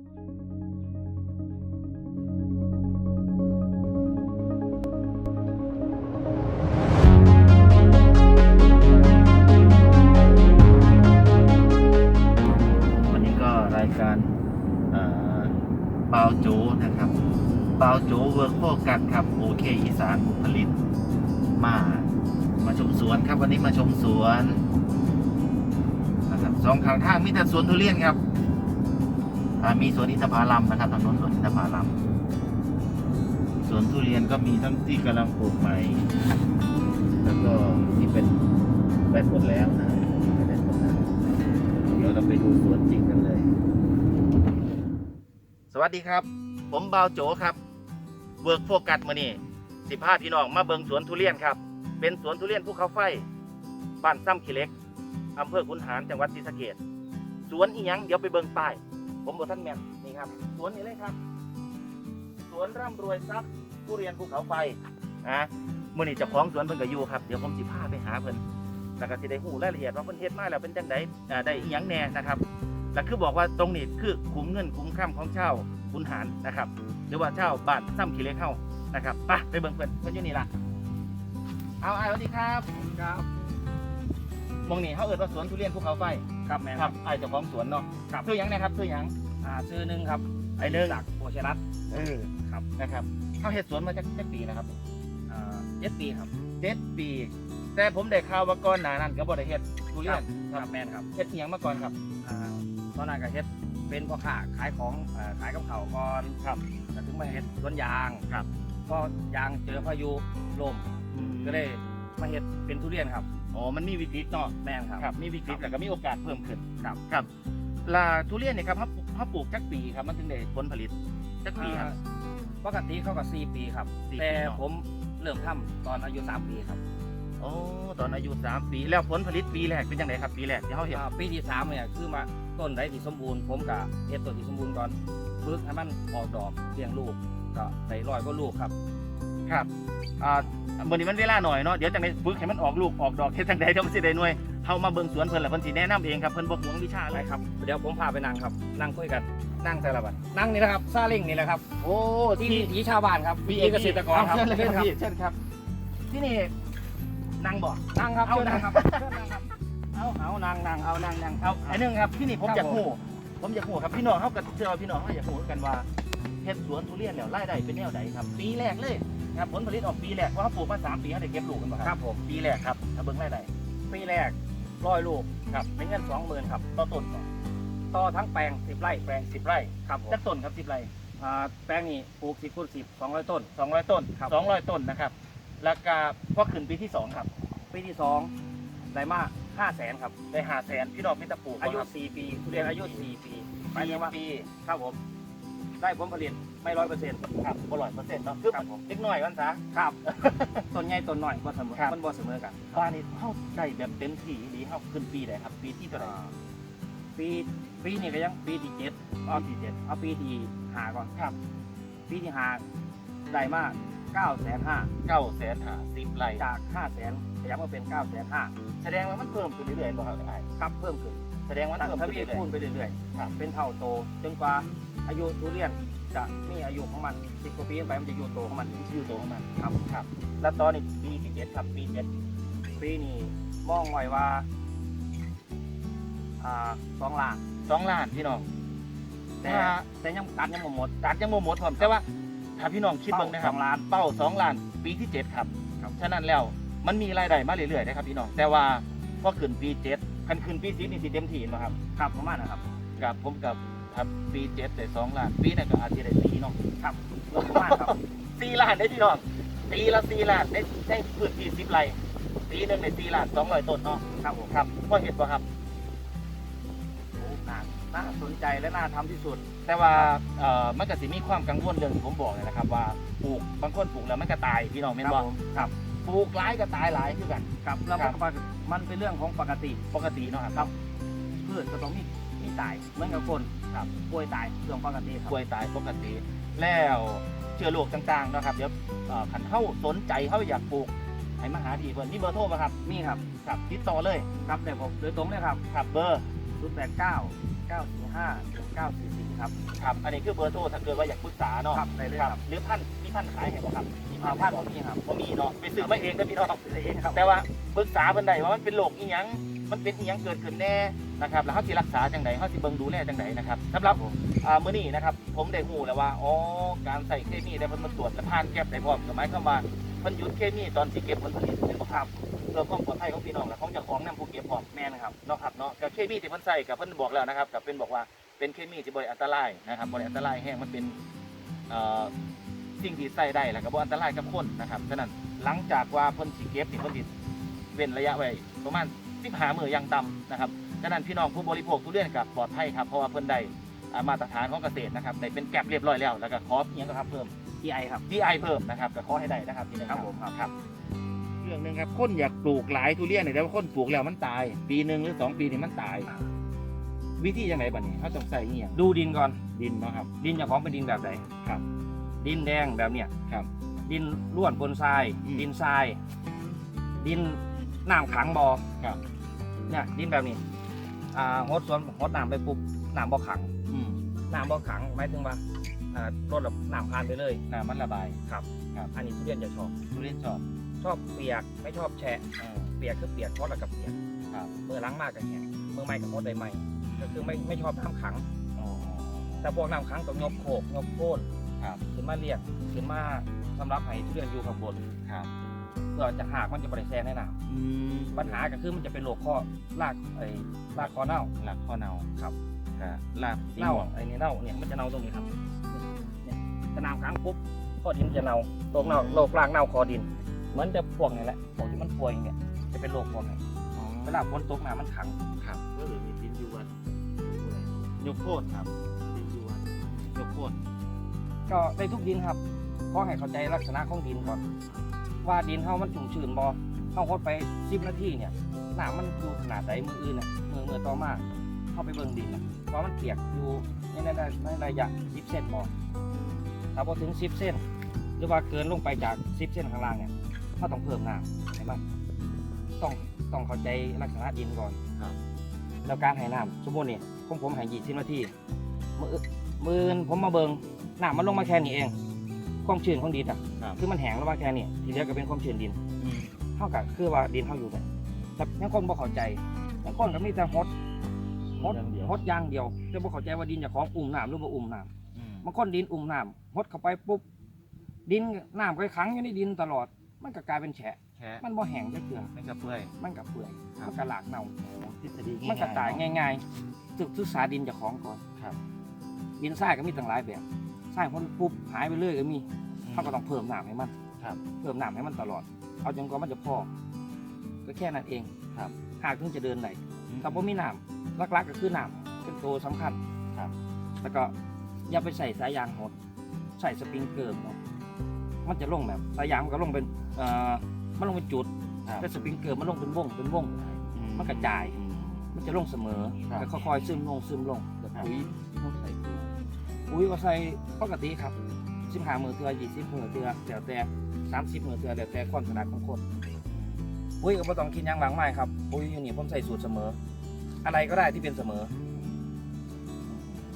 วันนี้ก็รายการเปาโจนะครับเปาโจเวิร์กโฟกัสครับโอเคอีสานผลิตมามาชมสวนครับ วันนี้มาชมสวนนะครับสองข้างทางมีแต่สวนทุเรียนครับ มีสวนอินทผลัมนะครับทางโน้นสวนอินทผลัมสวนทุเรียนก็มีทั้งที่กำลังปลูกใหม่ แล้วก็ที่เป็นได้ผลแล้วนะไม่ได้ผลแล้วเดี๋ยวเราไปดูสวนจริงกันเลย สวัสดีครับ ผมบาวโจครับเวิร์กโฟกัสมานี่สิบห้าพี่น้องมาเบิงสวนทุเรียนครับ เป็นสวนทุเรียนภูเขาไฟบ้านซ้ำขี้เล็กอำเภอขุนหารจังหวัดศรีสะเกษสวนอีหยังเดี๋ยวไปเบิงป้าย ผมบอกท่านแมนนี่ครับ สวนนี้เลยครับ สวนร่ำรวยทรัพย์ทุเรียนภูเขาไฟนะมื่อนี้เจ้าของสวนเพิ่นก็อยู่ครับ เดี๋ยวผมสิพาไปหาเพิ่นแล้วก็สิได้หูรายละเอียดว่าเพิ่นเฮ็ดมาแล้วเป็นจังไดอ่าได้อีหยังแน่นะครับแล้วคือบอกว่าตรงนี้คือคุ้มเงินคุ้มค่ำของเช่าวขุนหารนะครับ หรือว่าชาบ้านซ้ำขี้เล็กเฮานะครับไปไปเบิ่งเพิ่นเพิ่นอยู่นี่ล่ะเอาอ้ายสวัสดีครับครับ มองนี่เฮาเอิ้นว่าสวนทุเรียนภูเขาไฟครับแม่คครัรับบอ้ายเจ้าของสวนเนาะครับ ชื่อหยังนะครับชื่อหยังอ่าชื่อหนึ่งครับไอ้เด้อจากโภชรัตน์ เออครับ นะครับเฮาเฮ็ดสวนมาจักจักปีนะครับอ่าเจ็ดปีครับ เจ็ดปี แต่ผมได้ข่าวว่าก่อนหน้านั้นก็บ่ได้เฮ็ดทุเรียนครับแมนครับเฮ็ดอีหยังมาก่อนครับ อ่าตอนนั้นก็เฮ็ดเป็นพ่อค้าขายของอ่าขายกับเขาวก่อนครับก็ถึงมาเฮ็ดสวนยางครับ ก็ยางเจอพายุลมก็เลยมาเฮ็ดเป็นทุเรียนครับ อ๋อ มันมีวิกฤตเนาะแม่นครับ ครับมีวิกฤตครับแล้วก็มีโอกาสเพิ่มขึ้นครับ ครับลาทุเรียนเนี่ยครับเขาเขาปลูกจักปีครับมันถึงได้ผลผลิตจักปีครับอ่าปกติเขาก็สี่ปีครับ สี่ปีแต่เนาะ ผมเริ่มทำตอนอายุสามปีครับโอ้ตอนอายุ3ปีแล้วผลผลิตปีแรกเป็นยังไงครับปีแรกที่เขาเห็นอ่าปีที่สามเนี่ยคือมาต้นไหนที่สมบูรณ์ผมกับเฮ็ดต้นที่สมบูรณ์ก่อนฝึกให้มันออกดอกเลี้ยงลูกก็ได้ร้อยก็ลูกครับ ครับอ่ามื่อนี้มันเวลาหน่อยเนาะเดี๋ยวจังไดฝึกให้มันออกลูกออกดอกเฮ็ดจังไดเดี๋ยวมันสิได้หน่วยเฮามาเบิ่งสวนเพิ่นแล้วเพิ่นสิแนะนำเองครับเพิ่นบ่หวงวิชาอะเลไรยครับ เดี๋ยวผมพาไปนั่งครับ นั่งคุยกัน นั่งแต่ละบัดนั่งนี่นะครับซาเล้งนี่แหละครับ โอ้ที่วิถีชาวบ้านครับวิถีเกษตรกรครับเชิญเลยครับเชิญครับพี่เชิญครับ ที่นี่นั่งบ่ นั่งครับเอาเชิญนั่ง นะครับเชิญนั่งครับ เอาเอานั่งนั่งเอานั่งนั่งเอาไอ้หนึงครับที่นี่ผมครับอยากผม หูผมอยากหูครับพี่น้องเขากับเชื่อว่าพี่น้องเขาอยากหูกันว่าเฮ็ดสวนทุเรียนแล้วรายได้เป็นแนวใดครับ ปีแรกเลย ครับผลผลิตออกปีแรกเพราะเขาปลูกมาสามปีเขาได้เก็บลูกกันบ่คครัรับบผมปีแรกครับถ้าเบิ่งรายได้ปีแรกร้อยลูกครับเป็นเงินสองหมื่นครับต่อต้นก่อนต่อทั้งแปลงสิบไร่แปลงสิบไร่ครับผมจักต้นครับสิบไร่อ่าแปลงนี้ปลูกสิบคูณสิบสองร้อยต้น สองร้อยต้นครับ สองร้อยต้นนะครับแล้วก็พอขึ้นปีที่สองครับปีที่สองได้มาห้าแสนครับได้หาแสนพี่น้องมิตรปลูกอายุบ่ครับสี่ปีทุเรียนอายุสี่ปีหมายปีถึงว่าปี ครับผม ได้ผลผลิตไม่ร้อยเปอร์เซ็นต์ครับบ่ร้อยเปอร์เซ็นต์เนาะคือครับผมเล็กน้อยวันซะ ครับต้นใหญ่ต้นน้อยบ่เสมอครับ มันบ่เสมอกันบ้านนี้เข้าได้แบบเต็มที่หรือเข้าขึ้นปีไหนครับ ปีที่เท่าไหร่ปีปีนี้ก็ยังปีที่เจ็ดอ๋อปีเจ็ดเอาปีที่ห้าก่อน ครับปีที่ห้าได้มาเก้าแสนห้าเก้าแสนหาสิบไร่จากห้าแสนขยับมาเป็นเก้าแสนห้าแสดงว่ามันเพิ่มขึ้นเรื่อยๆบ่ครับไอ้ครับเพิ่มขึ้น แสดงว่าตั้งเพิ่มทขึ้นวีเรื่อย คูณไปเรื่อยครับ ๆเป็นเท่าโตจนกว่า อายุทุเรียนจะมีอายุของมันสิบกว่าปีขึ้นไปมันจะอยู่โตของมันๆชื่อตัวของมันครับครับ แล้วตอนนี้ปีที่เจ็ดครับปีเจ็ดปีนี้มองไว้ว่าอ่าสองล้านสองล้านพี่น้อง แต่ถ้าแต่ยังตัดยังบ่หมดตัดยังโมหมดผมแต่ว่าถ้าพี่น้องคิดเบิ่งนะครับสองล้าน เป้าสองล้านปีที่เจ็ดครับ ครับ ฉะนั้นแล้วมันมีรายได้มาเรื่อยๆนะครับพี่น้อง แต่ว่าพอขึ้นปีเจ็ดคันขึ้นปีสิบนี่สิเต็มที่นะครับ ครับประมาณนะครับกับผมกับ ครับปีเจ็ดได้สองล้านปีนั้นก็อาจจะได้สี่เนาะครับประมาณครับ สี่ล้านได้พี่น้องปีละสี่ล้านได้ได้พื้นที่สิบไร่ปีหนึ่งได้สี่ล้านสองร้อยต้นเนาะครับผมครับพ่อเห็นป่ะครับโอ้น่าน่าสนใจและน่าทำที่สุด แต่ว่าเอ่อมันก็สิมีความกังวลเรื่องที่ผมบอกเลยนะครับ ว่าปลูกบางคนปลูกแล้วมันก็ตายพี่น้องคแม่รันบบ่ผมครับปลูกหลายก็ตายหลายคือกัน ครับแล้วครัมันบก็มันเป็นเรื่องของปกติปกติเนาะครับ พืชก็ต้องมีมีตายเหมือนกับคน ครับป่วยตายเรื่องปกติครับป่วยตายปกติ แล้วเชื้อโรคต่างๆเนาะครับเดี๋ยวเอ่อคันเฮาสนใจเฮาอยากปลูกให้มาหาดีเพิ่นมีเบอร์โทรป่ะครับมีครับ ครับติดต่อเลยครับเดี๋ยวผมโดยตรงเลยครับครับเบอร์0 8 9 9 4 5 9 4 4ครับครับอันนี้คือเบอร์โทรถ้าเกิดว่าอยากปรึกษาเนาะครับได้เลยครับหรือท่านมีท่านขายให้บ่ครับมีอ่าท่านผมมีครับบ่มีเนาะไปซื้อมาเองก็พี่น้องได้เองครับแต่ว่าปรึกษาเพิ่นได้ว่ามันเป็นโรคอีหยังมันเป็นอีหยังเกิดขึ้นแน่ นะครับแล้วเฮาสิรักษาจังไดเฮาสิเบิ่งดูแลจังไดนะครับสำหรับอ่ามื้อนี้นะครับ ผมได้ฮู้แล้วว่าอ๋อการใส่เคมีได้เพิ่นมาตรวจและผ่านแก็บได้พร้อมก็หมายความว่าเพิ่นหยุดเคมีตอนสิเก็บผลผลิตเป็นบ่ครับเพื่อความปลอดภัยของพี่น้องและของเจ้าของนำผู้เก็บพร้อมแม่นะครับเนาะครับเนาะกับเคมีที่เพิ่นใส่กับเพิ่นบอกแล้วนะครับกับเป็นบอกว่าเป็นเคมีที่บ่ได้อันตรายนะครับบ่ได้อันตรายแห้งมันเป็นเอ่อสิ่งที่ใส่ได้แล้วก็บ่อันตรายกับคนนะครับฉะนั้นหลังจากว่าเพิ่นสิเก็บนี่เพิ่นสิเว้นระยะไว้ประมาณ15มื้ออย่างต่ำนะครับ ฉะนั้นพี่น้องผู้บริโภคทุเรียนกับปลอดภัยครับเพราะว่าเพิ่นได้อ่ามาตรฐานของเกษตรนะครับได้เป็นแก็บเรียบร้อยแล้วแล้วก็ขอเพียงก็ครับเพิ่ม GI ครับ DI เพิ่มนะครับก็ขอให้ได้นะครับที่นะครับผมครับเรื่องหนึงครับคนอยากปลูกหลายทุเรียนเนี่ยแต่ว่าคนปลูกแล้วมันตาย ปีหนึ่งหรือสองปีนี่มันตาย วิธียังไงบัดนี้เขาต้องใส่เงี้ยดูดินก่อนดินเนาะครับ ดินเจ้าของเป็นดินแบบไหนครับ ดินแดงแบบเนี้ยครับ ดินร่วนบนทรายอืมดินทราย ดินน้ำขังบอครับเนี่ยดินแบบนี้ อ่าฮดสวนฮดน้ำไปปุ๊บน้ำบ่ขังอืมน้ำบ่ขังหมายถึงว่าอ่ารถแบบน้ำผ่านไปเลย น้ำมันระบาย ครับครับ อันนี้ทุเรียนจะชอบ ทุเรียนชอบชอบเปียกไม่ชอบแฉะเออ เปียกคือเปียกเพราะเรากับเปียกครับ เมื่อล้างมากกับแห้งเมื่อไม่กับมดใดใหม่ก็คือไม่ไม่ชอบน้ำขัง อ๋อ แต่พวกน้ำขังต้องยกโขกยกโค่นครับ ขึ้นมาเรียกขึ้นมาสำหรับให้ทุเรียนอยู่ข้างบน ครับ เพื่อจะหากมันจะบริแซงแน่นอนอืมปัญหาก็คือมันจะเป็นโรคข้อรากไอ้รากคอเน่า หลักข้อเนาครับครับลากสีเน่าม่วงไอ้นี่เน่าเนี่ยมันจะเน่าตรงนี้ครับเนี่ยถ้าน้ำขังปุ๊บข้อดินจะเน่าโรคเน่าโรครากเน่าคอดิน เหมือนจะพวกนี่แหละพวกที่มันป่วยเนี่ยจะเป็นโรคพวกนี้อ๋อเวลาฝนตกน้ำมันขังครับก็หรือมีดินอยู่วันยกโคตรครับดินอยู่วันยกโคตรก็ได้ทุกดินครับขอให้เข้าใจลักษณะของดินก่อน ว่าดินเฮามันชุ่มชื้นบ่เฮาฮดไป10นาทีเนี่ยน้ำมันอยู่ขนาดใดมืออื่นน่ะมือมือต่อมาเข้าไปเบิ่งดินน่ะว่ามันเปียกอยู่ในในในในระยะ10เซนบ่ถ้าบ่ถึง10เซนหรือว่าเกินลงไปจาก10เซนข้างล่างเนี่ยเฮาต้องเพิ่มน้ำให้มันต้องต้องเข้าใจลักษณะดินก่อนครับแล้วการให้น้ำสมมุตินี่ผมผมให้20นาทีมือมืออื่นผมมาเบิ่งน้ำมันลงมาแค่นี้เอง ความชื้นของดินอะครับ คือมันแห้งลงมาแค่นี้ที่เหลือก็เป็นความชื้นดินอืมเท่ากับคือว่าดินเท่าอยู่เนี่ยแต่ยังคนบ่เข้าใจยังคนก็มีแต่ฮดฮดอย่างเดียว ฮดอย่างเดียวจะบ่เข้าใจว่าดินเจะของอุ่มน้ำหรือบ่อุ่มน้อืมำบางคนดินอุ่มน้ำฮดเข้าไปปุ๊บดินน้ำก็ขังอยู่ในดินตลอด มันก็กลายเป็นแฉะ แค่มันบ่แห้งจักเทื่อไม่กระเพื่อย มันก็เปื่อยครับ มันก็หลากเน่า ทฤษฎีมันก็ตายๆเนาะง่ายๆศึกศึกษาดินเจ้าของก่อนครับ ดินทรายก็มีตั้งหลายแบบ ทรายพ้นปุ๊บหายไปเลยก็มีเขาก็ต้องเพิ่มน้ำให้มันครับ เพิ่มน้ำให้มันตลอด เอาจนกว่ามันจะพอ ก็แค่นั้นเองครับหากถึงจะเดินไหนอืมถ้าบ่มีน้ำหลักๆก็คือน้ำเป็นตัวสำคัญครับ แล้วก็อย่าไปใส่สายยางหดใส่สปริงเกอร์หมดมันจะลงแบบสายยางมันก็ลงเป็นเอ่อมันลงเป็นจุดครับแต่สปริงเกอร์มันลงเป็นวงเป็นวงอืมันกระจายอืมมันจะลงเสมอครับแล้วค่อยๆซึมลงซึมลงแบบครับปุ๋ยต้องใส่ปุ๋ย ปุ๋ยก็ใส่ปกติครับสิบห้ามือเตือยี่สิบมือเตือแล้วแต่สามสิบมือเตือแล้วแต่ความถนัดของคนปุ๋ยก็บ่ต้องคิดยังหลังไม่ครับปุ๋ยอยู่นี่ผมใส่สูตรเสมอ อะไรก็ได้ที่เป็นเสมอ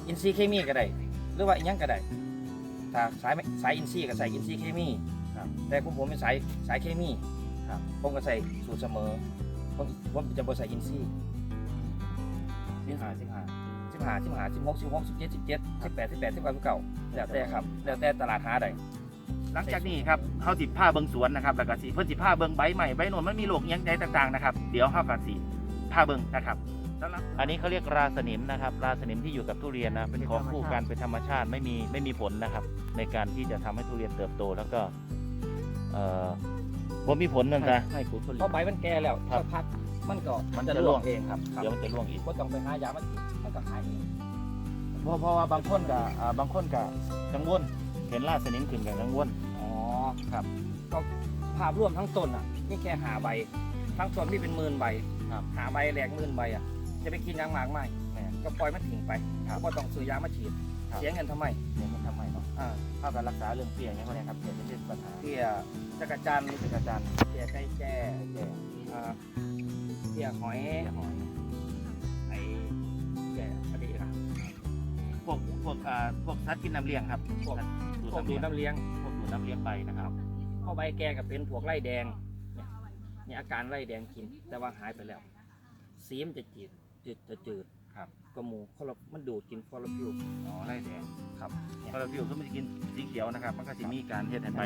อินทรีเคมีก็ได้หรือว่าอีกยังก็ได้ถ้าสายสายอินทรีก็ใส่อินทรีเคมีครับแต่ของผมเป็นสายสายเคมีครับผมก็ใส่สูตรเสมอผมผมจะบ่ใส่อินทรีสิบห้าสิบห้า สิบห้าสิบห้าสิบหกสิบหกสิบเจ็ดสิบเจ็ดสิบแปดสิบแปดสิบเก้าสิบเก้าแล้วแต่ครับแล้วแต่ตลาดหาได้หลังจากนี้ครับเขาสิผ้าเบิงสวนนะครับแล้วก็สิเพิ่นสิผ้าเบิงใบใหม่ใบโนนมันมีโรคอิหยังใดต่างๆนะครับ เดี๋ยวเฮาก็สิผ้าเบิงนะครับสำหรับอันนี้เขาเรียกราสนิมนะครับ ราสนิมที่อยู่กับทุเรียนนะเป็นของคู่กันเป็นธรรมชาติไม่มีไม่มีผลนะครับ ในการที่จะทำให้ทุเรียนเติบโตแล้วก็เอ่อผมมีผลนั่นนะให้ผลผลิเพตราะใบมันแก่แล้วครับสักพักมันก็มันจะจะร่ร่ววงงเองครับครับเดี๋ยวมันจะร่วงอีกก็ต้องไปหายามาฉีดมันก็หายเอง เพราะเพราะว่าบางคนก็อ่าบางคนก็กังวลเห็นราสนิมขึ้นกับกังวลอ๋อครับก็ภาพรวมทั้งต้นอะนี่แค่หาใบ ทั้งต้นที่เป็นหมื่นใบครับหาใบแหลกหมื่นใบอะจะไปกินยางหมากไหมแหม่ก็ปล่อยมันทิ้งไปก็ต้องซื้อยามาฉีดครับเสียเงินทำไมเนี่ยมันทำไมเนาะอ่าเท่ากับรักษาเรื่องเปียอย่างเงี้ยครับเปียจะเป็นปัญหาเตี้ยจักรจันทร์เป็นอาจารย์เตี้ยไก่แจ้แก่อ่าเตี้ยหอยหอย พวกพวกอ่าพวกสัตว์กินน้ำเลี้ยงครับพวกดูดพวกน้ำดูเลี้ยดงน้ำเลี้ยงพวกดูดน้ำเลี้ยงไปนะครับ เข้าใบแกก็เป็นพวกไล่แดงเนี่ยเนี่ยอาการไล่แดงกิน แต่ว่าหายไปแล้ว สีมันจะจืดจืดจะจืดครับ กระหมูคอลมันดูดกินคอลฟิวอ๋อไล่แดงครับเนี่ยคาราฟิลก็มันจะกินสีเขียวนะครับ มันก็จะมีการเฮ็ดให้ใบ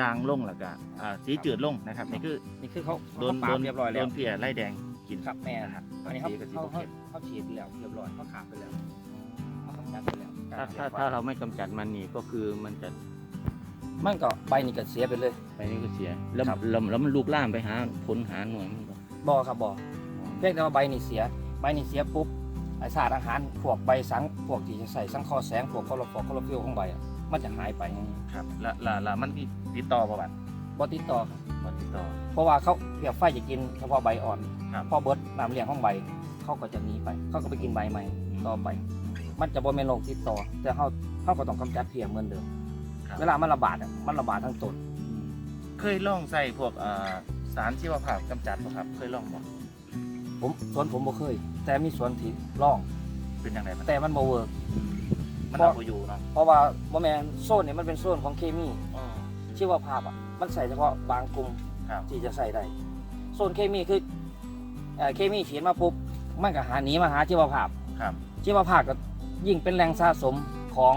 ด่างลงแล้วก็อ่าสีจืดลงนะครับนี่คือนี่คือเขาโดนเขาปาบเรียบร้อยแล้วโดนเพียไล่แดงกิน ครับแม่นะฮะอันนี้เขาสีก็สีเขาโอเคเขาเขาฉีดแล้วเรียบร้อยเขาขาดไปแล้วเขากำ จัดไปแล้วถ้าถ้าถ้าเราไม่กำจัดมันนี่ก็คือมันจะมันก็ใบนี่ก็เสียไปเลย ไปนี่ก็เสีย แล้วครับ แล้วแล้วมันลูกล่ามไปหาผลหาหน่วยมันก็บอครับบอเพียงแต่ว่าใบนี่เสีย ใบนี่เสียปุ๊บไอสารอาหารพวกใบสังพวกที่จะใส่สังเคอแสงพวกคอลฟอร์คอลฟิลของใบอะมันจะหายไปครับและและและมันมีติดต่อประวัติบอติดต่อครับบ่ติดต่อ เพราะว่าเขาเพียบไฟจะกินเฉพาะใบอ่อนครับ พอเบิดน้ำเลี้ยงของใบเขาก็จะหนีไปเขาก็ไปกินใบใหม่ต่อไป มันจะบ่เป็นโรคติดต่อ แต่เขาเขาก็ต้องกำจัดเพียเหมือนเดิมครับ เวลามันระบาดอะมันระบาดทั้งต้นเคยลองใส่พวกอ่าสารชีวภาพกำจัดบ่ครับ เคยลองบ่ผมสวนผมบ่เคย แต่มีสวนที่ร่อง เป็นยังไงมันแต่มันบ่เวิร์ก มันเพราะเอาบ่อยู่เนาะเพราะว่าบ่แม่นโซนนี่มันเป็นโซนของเคมีอ๋อชีวภาพอะมันใส่เฉพาะบางกลุ่มครับที่จะใส่ได้โซนเคมีคือเอ่อเคมีฉีดมาปุ๊บมันก็หาหนีมาหาชีวภาพ ครับชีวภาพก็ ยิ่งเป็นแหล่งสะสมของ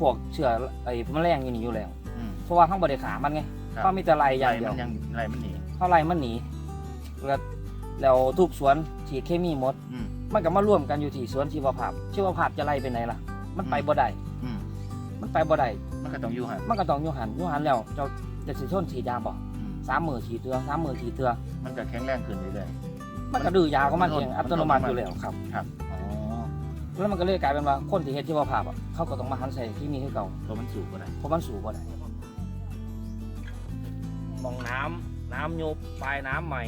พวกเชื้อไอ้แมลงอยู่นี่อยู่แล้ว อืม เพราะว่าข้างบริขามันไงครับ เขามีแต่ไรอย่างไรเดียวมันยังไรมันหนีเขาไล่มันหนีแล้วแล้วทุกสวนฉีดเคมีหมด อืม มันก็มาร่วมกันอยู่ที่สวนชีวภาพ ชีวภาพจะไล่ไปไหนล่ะ มันไปบ่ได้อืมมันไปบ่ได้มันก็ต้องอยู่หันมันก็ต้องอยู่หันอยู่หันแล้วเจ้าจะสิทนฉีดยาบ่อืมสามมือฉีดเตือสามมือฉีดเตือมันก็แข็งแรงขึ้นเรื่อย มันก็ดื้อยาของมันเองมันอัตโนมัติอยู่แล้วครับ ๆ ครับอ๋อ แล้วมันก็เลยกลายเป็นว่าคนที่เฮ็ดชีวภาพอะเขาก็ต้องมาหันใส่ที่มีให้เก่าเพราะมันสูงกว่าได้เพราะมันสูงกว่าได้มองน้ำน้ำยุบปลายน้ำใหม่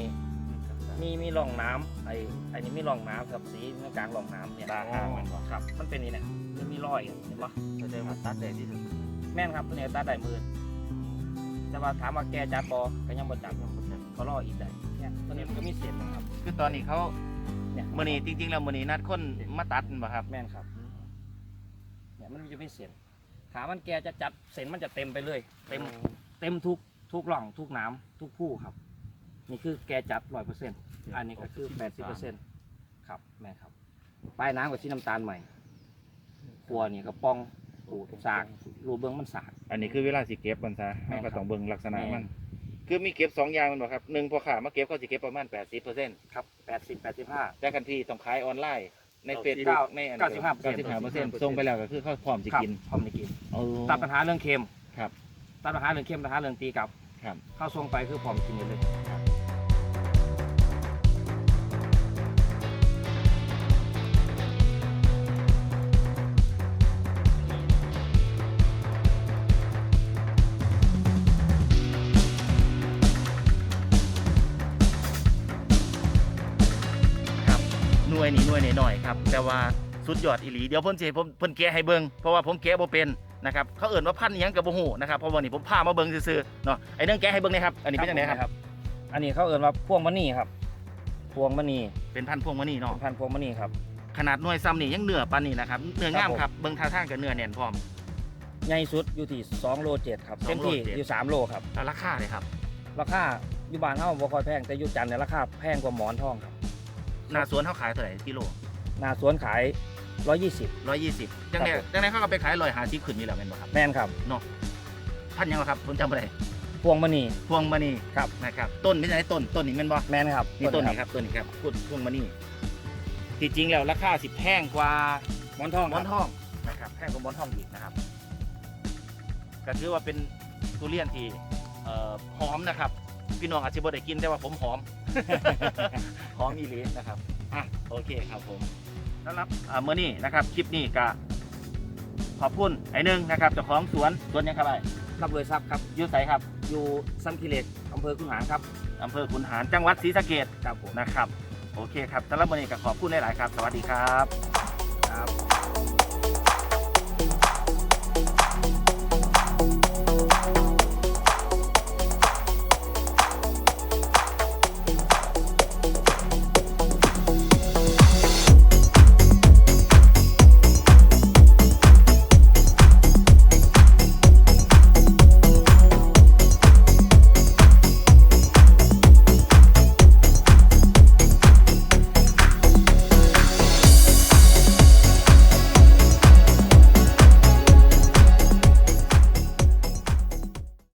มีมีร่องน้ำไอ้ไอ้นี่มีร่องน้ำกับสีในกลางร่องน้ำเนี่ยตาข้างมันบ่ครับ มันเป็นนี่เนี่ยมันมีรอยอะเห็นปะแสดงว่าตัดได้ที่สุดแม่นครับตัวนี้ตาได้มือแต่ว่าถามว่าแกจัดบอก็ยังบ่จัดยังบ่จัดก็รออีกได้เนี่ยตัวนี้มันก็มีเศษนะครับ คือตอนนี้เขาเนี่ย มื้อนี้จริงๆแล้วมื้อนี้นัดคนมาตัดแม่นบ่ครับ แม่นครับเนี่ยมันจะมีเศษขามันแกจะจัดเส้นมันจะเต็มไปเลย เต็มเต็มทุกทุกร่องทุกน้ำทุกผู้ครับ นี่คือแกจัดร้อยเปอร์เซ็นต์อันนี้ก็คือแปดสิบเปอร์เซ็นต์ครับแม่ครับปลายน้ำกับสีน้ำตาลใหม่ครัวนี่ก็ป้องปูดสากรูเบิ้งมันสาก อันนี้คือเวลาสิเก็บมันซะแม่เรานครับก็ต้องเบิ่งลักษณะแม่นมัน คือมีเก็บสองอย่างแมันบ่ครับหนึ่งพอขามาเก็บเขาสิเก็บประมาณ 80%ครับแปดสิบแปดสิบห้า แต่กันที่ต้องขายออนไลน์ในเก้าเฟซเก้าบุ๊กในอันเก้าสิบห้าเปอร์เซ็นต์95%ส่งไปแล้วก็คือเขาพร้อมสิครับกินพร้อมในกิน เออ ตัดปัญหาเรื่องเค็มครับตัดปัญหาเรื่องเค็มปัญหาเรื่องตีกลับครับ เข้าทรงไปคือพร้อมกินอยู่เลย น่วยนี้หน่วยหน่อยๆครับแต่ว่าสุดยอดอีหลีเดี๋ยวเพิ่นสิให้ผมเพิ่นแกะให้เบิ่งเพราะว่าผมแกะบ่เป็นนะครับเขาเอิ่นว่าพันธุ์อิหยังก็บ่ฮู้นะครับเพราะว่านี่ผมพามาเบิ่งซื่อๆเนาะไอ้เรื่องแกะให้เบิ่งหนะครับอันนี้เป็นจังไดครับ อันนี้เขาเอ่นว่าพวงมณีครับ พวงมณีเป็นพันธุ์พวงมณีเนาะเป็นพันธุ์พวงมณีครับขนาดหน่วยซ้ำนี่ยังเนื้อปานนี้นะครับเนื้องามครับผมครับเบิ่งท่าทางก็เนื้อแน่นพร้อมใหญ่สุดอยู่ที่2โล7ครับสองเต็มที่โลเจ็ดอยู่3โลครับแล้วราคาเลยครับราคาอยู่บ้านเฮาบ่ค่อยแพงแต่อยู่จันทร์เนี่ยราคาแพงกว่าหมอนทองครับ หน้าสวนเขาขายเท่าไหร่กิโลหน้าสวนขาย 120 120จังได๋ครับผม จังได๋เขาก็ไปขาย150ขึ้นอยู่แล้วแม่นบ่ครับแม่นครับพันธุ์หยังบ่ครับผมจำบ่ได้พวงมณี พวงมณีครับ นะครับต้นเป็นจังไดต้นต้นนี้แม่นบ่แม่นครับนี่ต้นนี้ครับต้นนี้ครับต้นพวงมณีที่จริงแล้วราคาสิแพงกว่า หมอนทองหมคอรันบ ทองนะครับแพงกว่าหมอนทองอีกนะครับก็ถือว่าเป็นทุเรียนที่เอ่อหอมนะครับ พี่น้องอาจจะบ่ได้กินแต่ว่าผมหอม หอมอีหลีนะครับอะโอเคครับผมสำหรับอ่าเมื่อนี้นะครับคลิปนี้ก็ขอบคุณไอ้หนึ่งนะครับเจ้าของสวนสวนยังครับไอ้รับเลยทรัพย์ครับ อยูไสครับอยู่ซัมกิเลตอำเภอคุนหารครับ อำเภอขุนหารจังหวัดศรีสะเกษครับผมนะครับ โอเคครับสำหรับวันนี้ก็ขอบคุณหลายๆครับ สวัสดีครับ ครับ